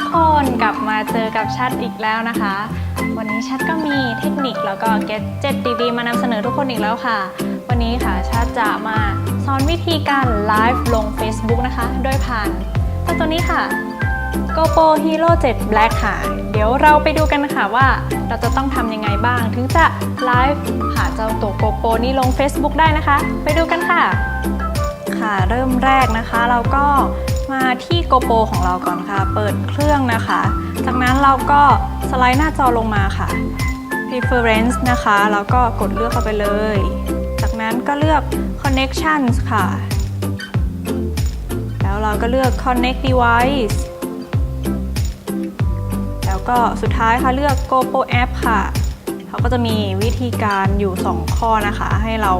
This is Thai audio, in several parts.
กคนกลับมาเจอกับชัดอีกแล้วนะคะ วันนี้ชัดก็มีเทคนิคแล้วก็เก็ตเจ็ดดีๆมานำเสนอทุกคนอีกแล้วค่ะ วันนี้ค่ะชัดจะมาสอนวิธีการไลฟ์ลง Facebook นะคะ โดยผ่านเจ้าตัวนี้ค่ะ GoPro Hero 7 Black ค่ะ เดี๋ยวเราไปดูกันค่ะว่าเราจะต้องทำยังไงบ้าง ถึงจะไลฟ์ผ่านเจ้าตัว GoPro นี้ลง Facebook ได้นะคะ ไปดูกันค่ะ ค่ะเริ่มแรกนะคะเราก็ มาที่ GoPro ของเราก่อนค่ะ เปิดเครื่องนะคะ จากนั้นเราก็สไลด์หน้าจอลงมาค่ะ preference นะคะ แล้วก็กดเลือกเข้าไปเลย จากนั้นก็เลือก connections ค่ะ แล้วเราก็เลือก connect device แล้วก็สุดท้ายค่ะเลือก GoPro App ค่ะ เขาก็จะมีวิธีการอยู่ 2 ข้อนะคะ ให้เรา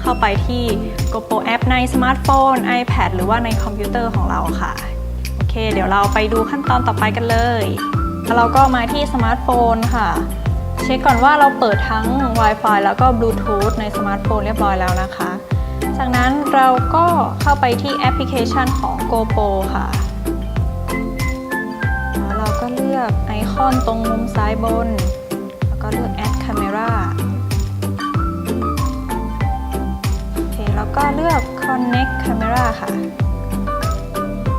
เข้าไปที่ GoPro App ในสมาร์ทโฟน iPad หรือว่าในคอมพิวเตอร์ของเราค่ะ โอเค เดี๋ยวเราไปดูขั้นตอนต่อไปกันเลยเราก็มาที่สมาร์ทโฟนค่ะ เช็คก่อนว่าเราเปิดทั้ง Wi-Fi แล้วก็ Bluetooth ในสมาร์ทโฟนเรียบร้อยแล้วนะคะ จากนั้นเราก็เข้าไปที่แอปพลิเคชันของ GoPro ค่ะแล้วเราก็เลือกไอคอนตรงมุมซ้ายบน แล้วก็เลือก Add Camera ก็เลือก Connect Camera ค่ะ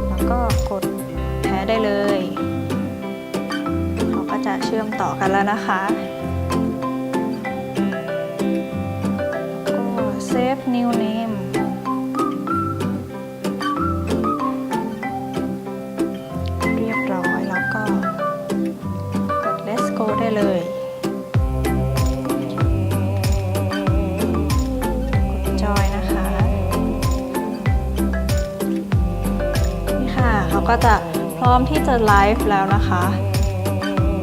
แล้วก็กดแพ้ได้เลยเขาก็จะเชื่อมต่อกันแล้วนะคะแล้วก็ Save New Name ก็จะพร้อมที่จะไลฟ์แล้วนะคะ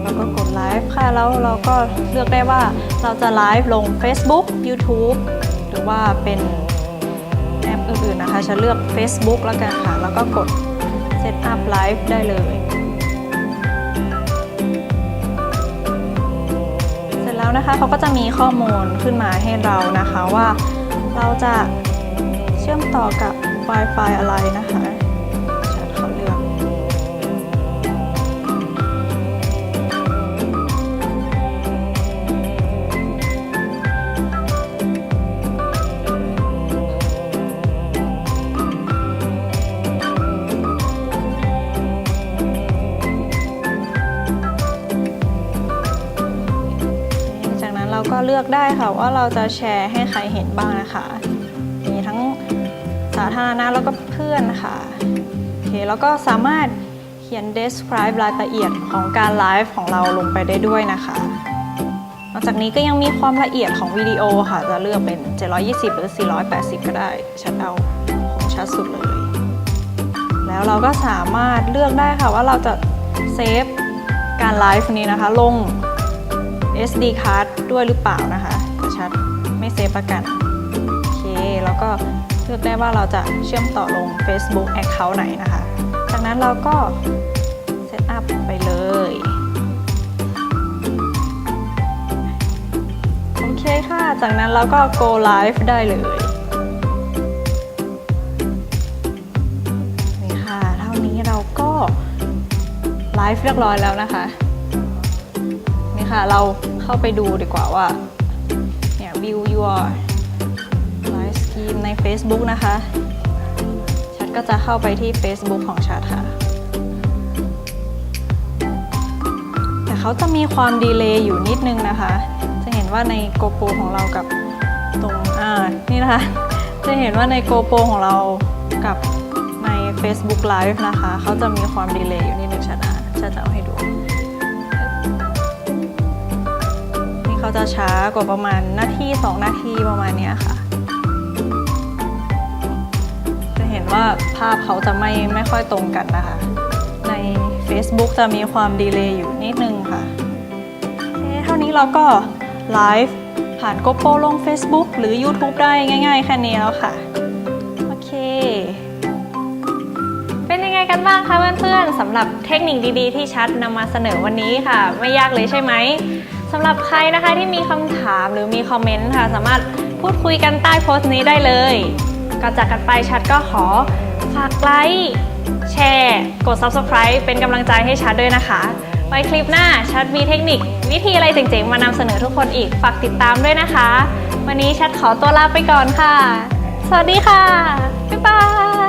แล้วก็กดไลฟ์ค่ะแล้วเราก็เลือกได้ว่าเราจะไลฟ์ลง Facebook YouTube หรือว่าเป็นแอปอื่นๆนะคะฉันเลือก Facebook แล้วกันค่ะ แล้วก็กด Set up Live ได้เลย เสร็จแล้วนะคะเขาก็จะมีข้อมูลขึ้นมาให้เรานะคะว่าเราจะเชื่อมต่อกับ Wi-Fi อะไรนะคะ เราก็เลือกได้ค่ะว่าเราจะแชร์ให้ใครเห็นบ้างนะคะ มีทั้งสาธารณะแล้วก็เพื่อนค่ะโอเคแล้วก็สามารถเขียน describe รายละเอียดของการไลฟ์ของเราลงไปได้ด้วยนะคะ นอกจากนี้ก็ยังมีความละเอียดของวิดีโอค่ะ จะเลือกเป็น 720 หรือ 480 ก็ได้ ชัดเอาของชัดสุดเลย แล้วเราก็สามารถเลือกได้ค่ะว่าเราจะเซฟการไลฟ์นี้นะคะ ลง SD card ด้วยหรือเปล่านะคะชัดไม่เซฟประกัน โอเค แล้วก็เลือกได้ว่าเราจะเชื่อมต่อลง Facebook Account ไหนนะคะ จากนั้นเราก็เซตอัพไปเลยโอเคค่ะ จากนั้นเราก็ go live ได้เลยนี่ค่ะ เท่านี้เราก็ไลฟ์เรียบร้อยแล้วนะคะ ค่ะ เราเข้าไปดูดีกว่าว่า เนี่ย view your live stream ใน Facebook นะคะชัดก็จะเข้าไปที่ Facebook ของชัดค่ะ แต่เขาจะมีความดีเลย์อยู่นิดนึงนะคะ จะเห็นว่าใน GoPro ของเรากับตรง อ่า นี่นะคะ จะเห็นว่าใน GoPro ของเรากับใน Facebook Live นะคะ เขาจะมีความดีเลย์อยู่นิดนึงชัดอะชัดจะเอาให้ดู เขาจะช้ากว่าประมาณนาที2นาทีประมาณนี้ค่ะ จะเห็นว่าภาพเขาจะไม่ไม่ค่อยตรงกันนะคะ ใน Facebook จะมีความดีเลย์อยู่นิดนึงค่ะโอเคเท่านี้เราก็ไลฟ์ผ่าน GoPro ลง Facebook หรือ YouTube ได้ง่าย ๆ แค่นี้แล้วค่ะ โอเค เป็นยังไงกันบ้างคะเพื่อนๆสำหรับเทคนิคดีๆ ที่ชัดนำมาเสนอวันนี้ค่ะ ไม่ยากเลยใช่ไหมำหรับใครนะคะที่มีคำถามหรือมีคอมเมนต์ค่ะ สามารถพูดคุยกันใต้โพสต์นี้ได้เลยก่อนจากกันไปชัดก็ขอฝากไลค์แชร์ กด subscribe เป็นกำลังใจให้ชัดด้วยนะคะ ไว้คลิปหน้าชัดมีเทคนิค วิธีอะไรเจ๋งๆ มานำเสนอทุกคนอีก ฝากติดตามด้วยนะคะ วันนี้ชัดขอตัวลาไปก่อนค่ะ สวัสดีค่ะ บ๊ายบาย